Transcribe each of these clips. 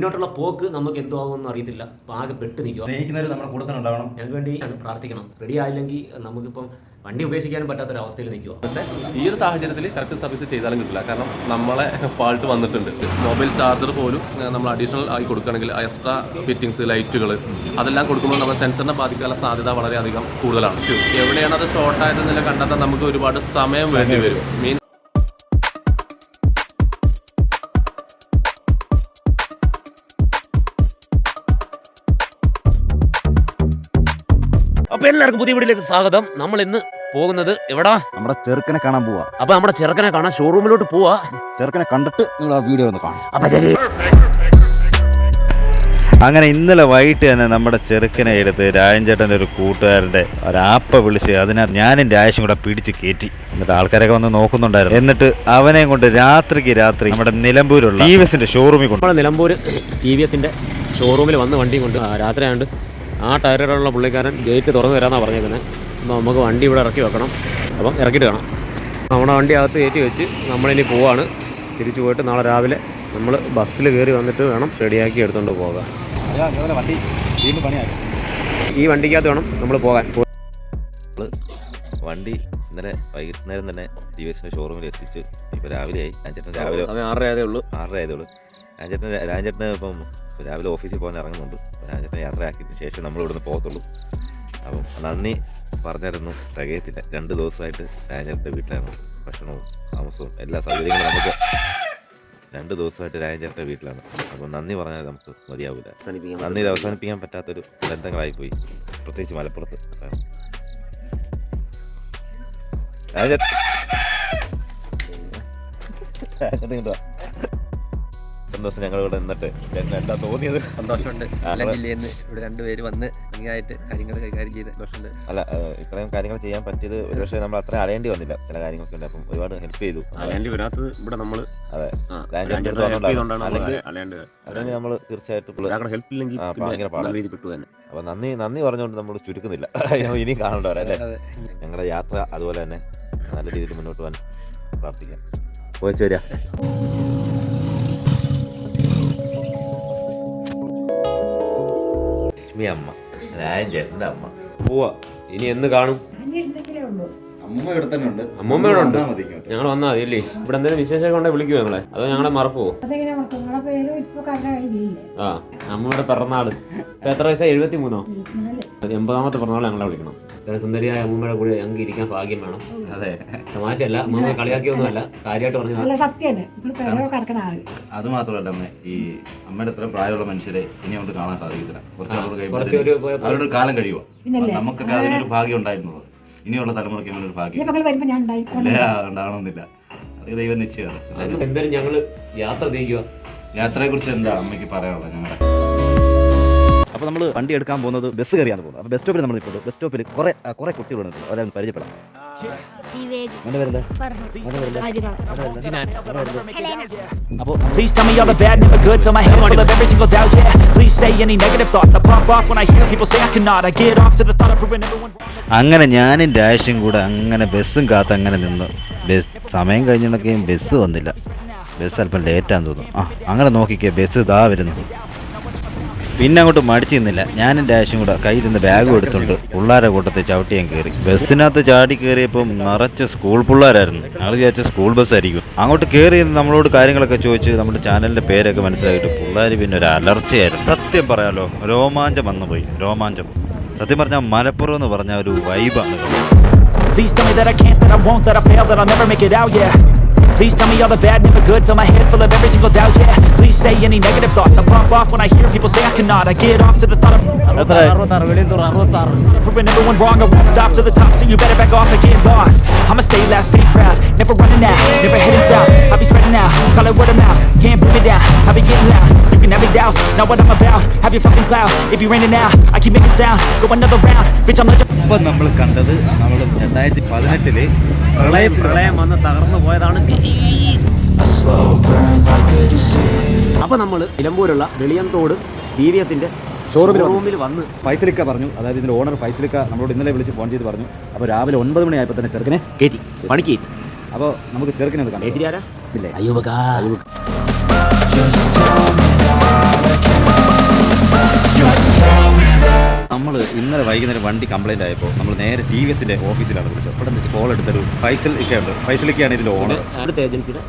മുന്നോട്ടുള്ള പോക്ക് നമുക്ക് എന്തുവാകുമെന്ന് അറിയത്തില്ല. അപ്പോൾ ആകെ പെട്ട് നിൽക്കുക സ്നേഹിക്കുന്നവർ നമ്മുടെ കൂടെ തന്നെ ഉണ്ടാവണം. ഞങ്ങൾക്ക് വേണ്ടി ആണ് പ്രാർത്ഥിക്കണം. റെഡി ആയില്ലെങ്കിൽ നമുക്കിപ്പം വണ്ടി ഉപേക്ഷിക്കാനും പറ്റാത്തൊരവസ്ഥയിൽ നിൽക്കുക പക്ഷേ ഈ ഒരു സാഹചര്യത്തിൽ കറക്റ്റ് സർവീസ് ചെയ്താലും കിട്ടില്ല കാരണം നമ്മളെ ഫാൾട്ട് വന്നിട്ടുണ്ട്. മൊബൈൽ ചാർജർ പോലും നമ്മൾ അഡീഷണൽ ആയി കൊടുക്കുകയാണെങ്കിൽ എക്സ്ട്രാ ഫിറ്റിങ്സ് ലൈറ്റുകൾ അതെല്ലാം കൊടുക്കുമ്പോൾ നമ്മൾ സെൻസറിനെ ബാധിക്കാനുള്ള സാധ്യത വളരെയധികം കൂടുതലാണ്. എവിടെയാണ് അത് ഷോർട്ട് ആയതെന്നില്ല കണ്ടെത്താൻ നമുക്ക് ഒരുപാട് സമയം വേണ്ടി വരും. മീൻ അപ്പോൾ എല്ലാവർക്കും പുതിയ വീഡിയോയിലേക്ക് സ്വാഗതം. നമ്മൾ ഇന്ന് പോകുന്നത് എവിടാ? നമ്മുടെ ചെറുക്കനെ കാണാൻ പോവാ. അപ്പൊ നമ്മുടെ ചെറുക്കനെ കാണാൻ ഷോറൂമിലോട്ട് പോവാ. ചെറുക്കനെ കണ്ടിട്ട് നിങ്ങൾ ആ വീഡിയോ ഒന്ന് കാണാം അപ്പൊ ശരി. അങ്ങനെ ഇന്നലെ വൈകിട്ട് തന്നെ നമ്മുടെ ചെറുക്കനെ എടുത്ത് രാജൻചേട്ടന്റെ ഒരു കൂട്ടുകാരന്റെ ഒരാപ്പ വിളിച്ച് അതിനകത്ത് ഞാനും രാജേഷും കൂടെ പിടിച്ച് കയറ്റി എന്നിട്ട് ആൾക്കാരൊക്കെ വന്ന് നോക്കുന്നുണ്ടായിരുന്നു. എന്നിട്ട് അവനെയും കൊണ്ട് രാത്രിക്ക് രാത്രി നമ്മുടെ നിലമ്പൂരുള്ള ടി വി എസിന്റെ ഷോറൂമിൽ കൊണ്ട് നമ്മുടെ നിലമ്പൂർ ടി വി എസിന്റെ ഷോറൂമിൽ വന്ന് വണ്ടി കൊണ്ട് രാത്രിയാണ്ട് ആ ടയറുകളുള്ള പുള്ളിക്കാരൻ ഗേറ്റ് തുറന്നു തരാമെന്നാണ് പറഞ്ഞേക്കുന്നത് അപ്പോൾ നമുക്ക് വണ്ടി ഇവിടെ ഇറക്കി വെക്കണം. അപ്പം ഇറക്കിയിട്ട് കാണാം. നമ്മുടെ വണ്ടി അകത്ത് കയറ്റി വെച്ച് നമ്മളിനി പോവാണ്. തിരിച്ചു പോയിട്ട് നാളെ രാവിലെ നമ്മൾ ബസ്സിൽ കയറി വന്നിട്ട് വേണം റെഡിയാക്കി എടുത്തുകൊണ്ട് പോകാൻ വണ്ടി. വീണ്ടും പണിയായി. ഈ വണ്ടിക്കകത്ത് വേണം നമ്മൾ പോകാൻ. വണ്ടി ഇന്നലെ വൈകുന്നേരം തന്നെ ടി വി എസിന്റെ ഷോറൂമിൽ എത്തിച്ച്. ഇപ്പൊ രാവിലെയായി. രാജേട്ടൻ രാവിലെ സമയം ആറര ആയതേ ഉള്ളൂ. ആറര ആയതേ ഉള്ളൂ. രാജേട്ടൻ രാജേട്ടന് ഇപ്പം രാവിലെ ഓഫീസിൽ പോകാൻ ഇറങ്ങുന്നുണ്ട്. രാജേട്ടനെ യാത്രയാക്കിയതിന് ശേഷം നമ്മൾ ഇവിടുന്ന് പോകത്തുള്ളൂ. അപ്പം നന്ദി പറഞ്ഞിരുന്നു. തികയത്തില്ല. രണ്ട് ദിവസമായിട്ട് രാജേട്ടന്റെ വീട്ടിലാണ് ഭക്ഷണവും താമസവും എല്ലാ സൗകര്യങ്ങളും നമുക്ക് രണ്ട് ദിവസമായിട്ട് രാജേട്ടന്റെ വീട്ടിലാണ്. അപ്പോൾ നന്ദി പറഞ്ഞാൽ നമുക്ക് മതിയാവില്ല. നന്ദി അവസാനിപ്പിക്കാൻ പറ്റാത്തൊരു ബന്ധങ്ങളായിപ്പോയി പ്രത്യേകിച്ച് മലപ്പുറത്ത്. രാജേട്ടൻ രാജേട്ടൻ ഇത്രയും ദിവസം ഞങ്ങൾ ഇവിടെ നിന്നിട്ട് എന്താ തോന്നിയത്? സന്തോഷമുണ്ട്. എല്ലാ ജില്ലയിൽ നിന്ന് ഇവിടെ രണ്ടുപേര് വന്ന് ഭംഗിയായിട്ട് കാര്യങ്ങൾ കൈകാര്യം ചെയ്ത് സന്തോഷമുണ്ട്. അല്ല ഇത്രയും കാര്യങ്ങൾ ചെയ്യാൻ പറ്റിയത് ഒരുപക്ഷെ നമ്മൾ അത്ര അലയേണ്ടി വന്നില്ല ചില കാര്യങ്ങളൊക്കെ ഉണ്ട്. അപ്പം ഒരുപാട് ഹെൽപ്പ് ചെയ്തു. അല്ലാണ്ട് വരാത്തത് ഇവിടെ നമ്മൾ അതെ. അല്ലെങ്കിൽ നമ്മൾ തീർച്ചയായിട്ടും ഹെൽപ്പ് ഇല്ലെങ്കിൽ അപ്പോൾ നന്ദി നന്ദി പറഞ്ഞുകൊണ്ട് നമ്മൾ ചുരുക്കുന്നില്ല. ഇനിയും കാണണ്ടവരല്ലേ അതെ ഞങ്ങളുടെ യാത്ര അതുപോലെ തന്നെ നല്ല രീതിയിൽ മുന്നോട്ട് പോകാൻ പ്രാർത്ഥിക്കാം. പോയിച്ചു വരിക ലക്ഷ്മി അമ്മ രാജേട്ടന്റെ അമ്മ. പോവാ. ഇനി എന്ന് കാണും? അമ്മ ഇവിടെ തന്നെ ഉണ്ട്. അമ്മൂമ്മ ഇവിടെ. ഞങ്ങൾ വന്നാൽ മതി അല്ലേ ഇവിടെ എന്തെങ്കിലും വിശേഷമൊക്കെ ഉണ്ടെങ്കിൽ വിളിക്കുമോ ഞങ്ങളെ. അതോ ഞങ്ങളെ കണ്ട ആ അമ്മയുടെ പിറന്നാൾ. ഇപ്പൊ എത്ര വയസ്സായി? എഴുപത്തി മൂന്നോ എൺപതാമത്തെ പിറന്നാൾ ഞങ്ങളെ വിളിക്കണം. ഇത്ര സുന്ദരിയായ അമ്മൂമ്മയുടെ കൂടെ ഞങ്ങൾക്ക് ഇരിക്കാൻ ഭാഗ്യം വേണം. അതെ. തമാശയല്ല അമ്മൂമ്മ കളിയാക്കിയൊന്നുമല്ല. കാര്യമായിട്ട് പറഞ്ഞു നല്ല സത്യമാണ്. ഇപ്പോൾ പേരോ കിടക്കണ ആൾ. അത് മാത്രമല്ല അമ്മ ഈ അമ്മയുടെ ഇത്രയും പ്രായമുള്ള മനുഷ്യരെ ഇനി കൊണ്ട് കാണാൻ സാധിക്കത്തില്ല. കുറച്ചു അവരുടെ കാലം കഴിയുമോ നമുക്കൊക്കെ അതിനൊരു ഭാഗ്യം ഉണ്ടായിരുന്നത് ഇനിയുള്ള തലമുറയ്ക്ക് അങ്ങനെ ഒരു ഭാഗ്യമില്ല ഭാഗ്യം നമ്മൾ വരുമ്പോൾ ഞാൻ ഉണ്ടായിക്കോളാം. ഇല്ല അത് ദൈവം നിശ്ചയമാണ് എന്തായാലും ഞങ്ങൾ ഞങ്ങൾ യാത്ര തിരിക്കുക യാത്രയെ കുറിച്ച് എന്താ അമ്മയ്ക്ക് പറയാനുള്ളത് ഞങ്ങളുടെ അപ്പോൾ നമ്മൾ വണ്ടി എടുക്കാൻ പോകുന്നത് ബസ് കയറിയാണ് പോകുന്നത്. അപ്പോൾ ബസ് സ്റ്റോപ്പിൽ നമ്മൾ ഇപ്പോൾ ബസ് സ്റ്റോപ്പിൽ കുറേ കുറെ കുട്ടികളുണ്ട് അവരെ ഒന്ന് പരിചയപ്പെടാം. Please tell me all the bad, never good. Fill my head full of every single doubt, yeah. Please say any negative thoughts. I pop off when I hear people say I cannot. I get off to the thought of proving everyone wrong. അങ്ങനെ ഞാനും രാജും കൂടെ അങ്ങനെ ബസ്സും കാത്ത് അങ്ങനെ നിന്നു bus സമയം കഴിഞ്ഞിട്ടൊക്കെയും bus വന്നില്ല. ബസ് അല്പം ലേറ്റാന്ന് തോന്നുന്നു. ആ അങ്ങനെ നോക്കിക്കേ ബസ് ഇതാ വരുന്നു. പിന്നെ അങ്ങോട്ട് മടിച്ചു നിന്നില്ല. ഞാനും ഡാഷും കൂടെ കയ്യിലിരുന്ന് ബാഗ് എടുത്തുകൊണ്ട് പിള്ളേരെ കൂട്ടത്തിൽ ചവിട്ടി ഞാൻ കയറി ബസ്സിനകത്ത് ചാടി കയറിയപ്പം നിറച്ച് സ്കൂൾ പിള്ളേരായിരുന്നു. ഞങ്ങൾ വിചാരിച്ച സ്കൂൾ ബസ് ആയിരിക്കും. അങ്ങോട്ട് കയറി നമ്മളോട് കാര്യങ്ങളൊക്കെ ചോദിച്ച് നമ്മുടെ ചാനലിന്റെ പേരൊക്കെ മനസ്സിലായിട്ട് പിള്ളേർ പിന്നെ ഒരു അലർച്ചയായിരുന്നു. സത്യം പറയാലോ രോമാഞ്ചം വന്നു പോയി രോമാഞ്ചം. സത്യം പറഞ്ഞാൽ മലപ്പുറം എന്ന് പറഞ്ഞ ഒരു വൈബാണ് Please tell me that I can't, that I won't, that I fail, that I'll never make it out, yeah. Please tell me all the bad, never good. Fill my head full of every single doubt, yeah. Please say any negative thoughts. I pop off when I hear people say I cannot. I get off to the thought of proving everyone wrong. I won't stop to the top, so you better back off and get lost. I'ma stay loud, stay proud, never running out, never heading south. I'll be spreading out, call it word of mouth. Can't bring me down, I'll be getting loud. It douse, not what I'm about. Have your fucking cloud, it be raining now. I keep making sound, go another round. Bitch, I'm legend. ഇപ്പം നമ്മൾ കണ്ടത് നമ്മൾ രണ്ടായിരത്തി പതിനെട്ടിൽ പ്രളയം പ്രളയം വന്ന് തകർന്നു പോയതാണ്. അപ്പൊ നമ്മൾ നിലമ്പൂരുള്ള വെളിയന്തോട് ടി വി എസിന്റെ ഷോറൂമിൽ വന്നു. വന്ന് ഫൈസലിക്ക പറഞ്ഞു അതായത് ഇതിന്റെ ഓണർ ഫൈസലിക്ക നമ്മളോട് ഇന്നലെ വിളിച്ച് ഫോൺ ചെയ്ത് പറഞ്ഞു അപ്പോൾ രാവിലെ ഒൻപത് മണിയായപ്പോൾ തന്നെ ചെറുക്കനെ കയറ്റി പണിക്ക് അപ്പൊ അപ്പോൾ നമുക്ക് ചെറുക്കനെ ഒന്ന് കാണാം ശരിയാരാ വൈകുന്നേരം വണ്ടി കംപ്ലൈന്റ് ആയപ്പോൾ നമ്മൾ നേരെ ടി വി എസിന്റെ ഓഫീസിലാണ് വിളിച്ചത്. അവിടെ നിന്ന് കോൾ എടുത്തൊരു ഫൈസൽ ഉണ്ട്. ഫൈസലിക്കാണ് ഇതിൽ ഓണർ അടുത്ത ഏജൻസിയുടെ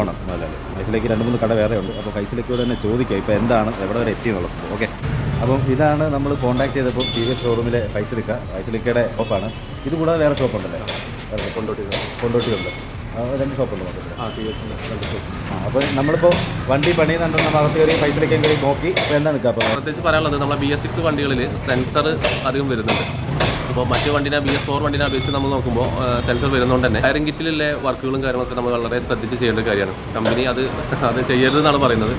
ഓണം അല്ല ഫൈസലേക്ക് രണ്ട് മൂന്ന് കട വേറെ ഉണ്ട്. അപ്പോൾ ഫൈസലിക്കോട് തന്നെ ചോദിക്കുക ഇപ്പോൾ എന്താണ് എവിടെ വരെ എത്തിയെന്നുള്ളത് ഓക്കെ. അപ്പം ഇതാണ് നമ്മൾ കോൺടാക്ട് ചെയ്തപ്പോൾ ടി വി എസ് ഷോറൂമിലെ ഫൈസലിക്ക ഫൈസലിക്കയുടെ ഷോപ്പാണ് ഇത് കൂടാതെ വേറെ ഷോപ്പ് ഉണ്ടല്ലേ? കൊണ്ടോട്ടി കൊണ്ടോട്ടി. ഉണ്ട് ആ, രണ്ട് മൊത്തത്തിൽ ആ ടി വി എസ് ആ അപ്പോൾ നമ്മളിപ്പോൾ വണ്ടി പണിയുന്നുണ്ടെന്ന് നമ്മൾ അകത്ത് കയറി ഫൈസലിക്കയും കയറി നോക്കി എന്താ നിൽക്കുക അപ്പോൾ പ്രത്യേകിച്ച് പറയാനുള്ളത് നമ്മളെ ബി എസ് സിക്സ് വണ്ടികളിൽ സെൻസർ അധികം വരുന്നുണ്ട്. അപ്പോൾ മറ്റു വണ്ടിനെ ബി എസ് ഫോർ വണ്ടിനെ അപേക്ഷിച്ച് നമ്മൾ നോക്കുമ്പോൾ സെൻസർ വരുന്നതുകൊണ്ട് തന്നെ ഹയറിംഗ് കിറ്റിലുള്ള വർക്കുകളും കാര്യങ്ങളൊക്കെ നമ്മൾ വളരെ ശ്രദ്ധിച്ച് ചെയ്യേണ്ട കാര്യമാണ്. കമ്പനി അത് അത് ചെയ്യരുതെന്നാണ് പറയുന്നത്.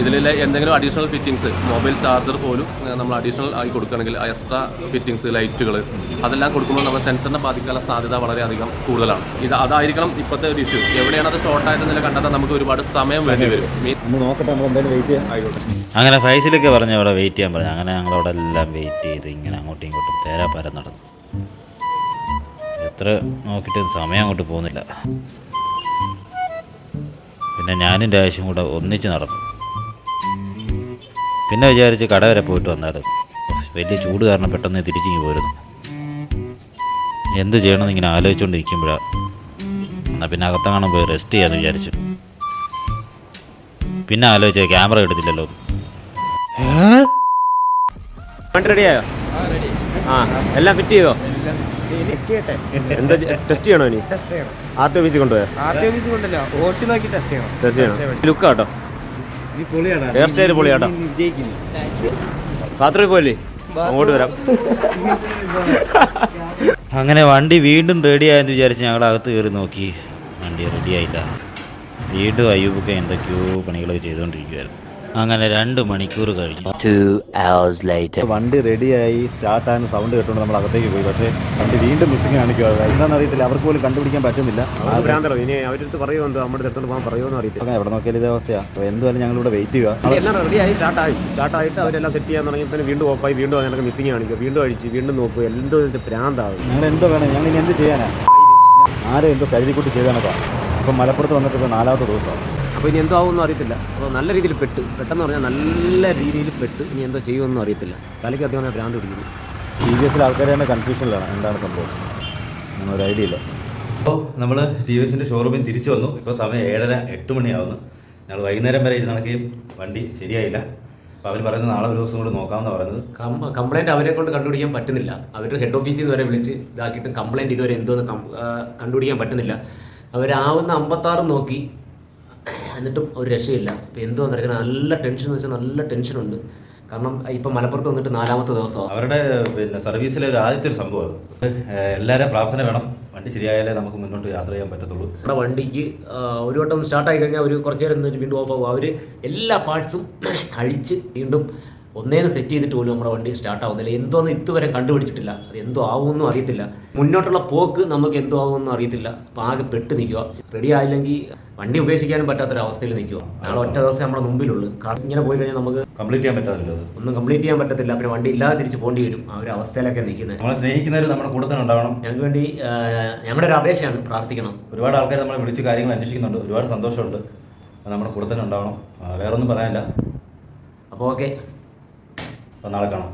ഇതിലെ എന്തെങ്കിലും അഡീഷണൽ ഫിറ്റിങ്സ് മൊബൈൽ ചാർജർ പോലും നമ്മൾ അഡീഷണൽ ആയി കൊടുക്കുകയാണെങ്കിൽ എക്സ്ട്രാ ഫിറ്റിങ്സ് ലൈറ്റുകൾ അതെല്ലാം കൊടുക്കുമ്പോൾ നമ്മുടെ സെൻസറിനെ ബാധിക്കാനുള്ള സാധ്യത വളരെയധികം കൂടുതലാണ്. ഇത് അതായിരിക്കണം ഇപ്പോഴത്തെ ഒരു ഇഷ്യൂ എവിടെയാണ് അത് ഷോർട്ട് ആയതെന്നില്ല കണ്ടെത്താൻ നമുക്ക് ഒരുപാട് സമയം വേണ്ടി വരും. നമ്മൾ അങ്ങനെ ഫൈസിലൊക്കെ പറഞ്ഞു അവിടെ വെയിറ്റ് ചെയ്യാൻ പറഞ്ഞു. അങ്ങനെ ഞങ്ങൾ അവിടെ എല്ലാം വെയിറ്റ് ചെയ്ത് ഇങ്ങനെ അങ്ങോട്ടും ഇങ്ങോട്ടും തേരാപ്പാരം നടന്നു. എത്ര നോക്കിയിട്ട് സമയം അങ്ങോട്ട് പോകുന്നില്ല. പിന്നെ ഞാനും രാശിയും കൂടെ ഒന്നിച്ച് നടന്നു. പിന്നെ വിചാരിച്ച് കട വരെ പോയിട്ട് വന്നായിരുന്നു വലിയ ചൂട് കാരണം പെട്ടെന്ന് തിരിച്ചിങ്ങി പോരുന്നു. എന്ത് ചെയ്യണമെന്ന് ഇങ്ങനെ ആലോചിച്ചുകൊണ്ടിരിക്കുമ്പോഴാണ് എന്നാൽ പിന്നെ കാണാൻ പോയി റെസ്റ്റ് ചെയ്യാമെന്ന് വിചാരിച്ചു. പിന്നെ ആലോചിച്ച ക്യാമറ എടുത്തില്ലല്ലോ. റെഡിയായോ ആ എല്ലാം ഫിറ്റ് ചെയ്തോ? എന്താ ടെസ്റ്റ് ചെയ്യണോ ഇനി? ടെസ്റ്റ് ചെയ്യണം. ആർ ടി ഓഫീസിൽ കൊണ്ടുപോയാ? ആർ ടി കൊണ്ടല്ല ഓട്ടി നോക്കി ടെസ്റ്റ് ചെയ്യണം. ടെസ്റ്റ് ചെയ്യണം. ലുക്ക് ആട്ടോ. ഹെയർ സ്റ്റൈൽ പൊളിയാട്ടോ. ബാത്റൂമിൽ പോയില്ലേ? അങ്ങോട്ട് വരാം. അങ്ങനെ വണ്ടി വീണ്ടും റെഡിയായെന്ന് വിചാരിച്ച് ഞങ്ങൾ അകത്ത് കയറി നോക്കി. വണ്ടി റെഡിയായില്ല വീണ്ടും അയ്യൂബൊക്കെ എന്തൊക്കെയോ പണികളൊക്കെ ചെയ്തുകൊണ്ടിരിക്കുമായിരുന്നു അങ്ങനെ രണ്ട് മണിക്കൂർ കഴിഞ്ഞു. വണ്ടി റെഡിയായി സ്റ്റാർട്ട് ആകുന്ന സൗണ്ട് കേട്ടോ നമ്മൾ അകത്തേക്ക് പോയി. പക്ഷേ വണ്ടി വീണ്ടും മിസ്സിങ് കാണിക്കുക എന്താണെന്ന് അറിയത്തില്ല അവർക്ക് പോലും കണ്ടുപിടിക്കാൻ പറ്റുന്നില്ല. ഇനി അവരടുത്ത് പറയുമോ നമ്മുടെ അടുത്തോട്ട് പോകാൻ പറയുമോ അറിയത്തില്ല. അങ്ങനെ എവിടെ നോക്കിയാലും ഇതേ അവസ്ഥയാണ് അപ്പോൾ ഞങ്ങൾ ഇവിടെ വെയിറ്റ് ചെയ്യുക. എല്ലാം റെഡിയായി സ്റ്റാർട്ടായി സ്റ്റാർട്ടായിട്ട് അവരെല്ലാം സെറ്റ് ചെയ്യാൻ തുടങ്ങി. തന്നെ വീണ്ടും ഓഫായി വീണ്ടും അതിനൊക്കെ കാണിക്കുക. വീണ്ടും അഴിച്ച് വീണ്ടും നോക്കുക. എന്തോ ഞങ്ങൾ എന്തോ വേണം? ഞങ്ങൾ ഇനി എന്ത് ചെയ്യാനാണ് ആരും എന്തോ കരുതിക്കൂട്ടി ചെയ്താണൊക്കെ അപ്പം മലപ്പുറത്ത് വന്നിട്ട് ഇപ്പോൾ നാലാമത്തെ ദിവസമാണ്. അപ്പോൾ ഇനി എന്തോ ആവുമെന്നും അറിയത്തില്ല. അപ്പോൾ നല്ല രീതിയിൽ പെട്ട് പെട്ടെന്ന് പറഞ്ഞാൽ നല്ല രീതിയിൽ പെട്ട് ഇനി എന്തോ ചെയ്യുമെന്നും അറിയത്തില്ല. തലയ്ക്ക് അധികം ഭ്രാന്ത് പിടിക്കുന്നു. ടി വി എസിൽ ആൾക്കാരാണ് കൺഫ്യൂഷനിലാണ് എന്താണ് സംഭവം? അങ്ങനെ ഒരു ഐഡിയ ഇല്ല അപ്പോൾ നമ്മൾ ടി വി എസിന്റെ ഷോറൂമിൽ തിരിച്ചു വന്നു. ഇപ്പോൾ സമയം ഏഴര എട്ട് മണിയാവുന്നു. ഞങ്ങൾ വൈകുന്നേരം വരെ ഇരുന്ന് നടക്കുകയും വണ്ടി ശരിയായില്ല. അപ്പോൾ അവർ പറയുന്നത് നാളെ ഒരു ദിവസം കൂടി നോക്കാമെന്ന് പറയുന്നത്. കംപ്ലൈന്റ് അവരെ കൊണ്ട് കണ്ടുപിടിക്കാൻ പറ്റുന്നില്ല. അവർ ഹെഡ് ഓഫീസിൽ നിന്ന് വരെ വിളിച്ച് ഇതാക്കിയിട്ട് കംപ്ലൈന്റ് ഇതുവരെ എന്തോന്ന് കണ്ടുപിടിക്കാൻ പറ്റുന്നില്ല. അവരാവുന്ന അമ്പത്താറ് നോക്കി എന്നിട്ടും ഒരു രക്ഷയില്ല. ഇപ്പം എന്തോ നടക്കുന്നത് നല്ല ടെൻഷൻ എന്ന് വെച്ചാൽ നല്ല ടെൻഷനുണ്ട് കാരണം ഇപ്പം മലപ്പുറത്ത് വന്നിട്ട് നാലാമത്തെ ദിവസം അവരുടെ പിന്നെ സർവീസിലെ ഒരു ആദ്യത്തെ ഒരു സംഭവം അത്. എല്ലാവരും പ്രാർത്ഥന വേണം. വണ്ടി ശരിയായാലേ നമുക്ക് മുന്നോട്ട് യാത്ര ചെയ്യാൻ പറ്റത്തുള്ളൂ. നമ്മുടെ വണ്ടിക്ക് ഒരു വട്ടം സ്റ്റാർട്ടായി കഴിഞ്ഞാൽ ഒരു കുറച്ച് നേരം നിന്നിട്ട് വീണ്ടും ഓഫ് ആകും അവർ എല്ലാ പാർട്സും അഴിച്ച് വീണ്ടും ഒന്നേന്ന് സെറ്റ് ചെയ്തിട്ട് പോലും നമ്മുടെ വണ്ടി സ്റ്റാർട്ട് ആവുന്നില്ല. എന്തോന്ന് ഇതുവരെ കണ്ടുപിടിച്ചിട്ടില്ല. അത് എന്തോ ആവുമെന്നും അറിയത്തില്ല. മുന്നോട്ടുള്ള പോക്ക് നമുക്ക് എന്തോ ആവുമെന്നും അറിയത്തില്ല. അപ്പോൾ ആകെ പെട്ട് നിൽക്കുക റെഡി ആയില്ലെങ്കിൽ വണ്ടി ഉപേക്ഷിക്കാനും പറ്റാത്തൊരവസ്ഥയിൽ നിൽക്കുക. നാളെ ഒറ്റ ദിവസം നമ്മുടെ മുമ്പിലുള്ളൂ. കാരണം ഇങ്ങനെ പോയി കഴിഞ്ഞാൽ നമുക്ക് കംപ്ലീറ്റ് ചെയ്യാൻ പറ്റാറില്ല ഒന്നും കംപ്ലീറ്റ് ചെയ്യാൻ പറ്റത്തില്ല. പിന്നെ വണ്ടി ഇല്ലാതെ തിരിച്ച് പോകേണ്ടി വരും. ആ ഒരു അവസ്ഥയിലൊക്കെ നിൽക്കുന്നത്. നമ്മളെ സ്നേഹിക്കുന്നവർ നമ്മുടെ കൂടെ തന്നെ ഉണ്ടാവണം. ഞങ്ങൾക്ക് വേണ്ടി ഞങ്ങളുടെ ഒരു അപേക്ഷയാണ് പ്രാർത്ഥിക്കണം. ഒരുപാട് ആൾക്കാർ നമ്മളെ വിളിച്ച് കാര്യങ്ങൾ അന്വേഷിക്കുന്നുണ്ട്. ഒരുപാട് സന്തോഷമുണ്ട്. നമ്മുടെ കൂടെ തന്നെ ഉണ്ടാവണം വേറൊന്നും പറയാനില്ല. അപ്പോൾ ഓക്കെ. അപ്പോൾ നാളെ കാണാം.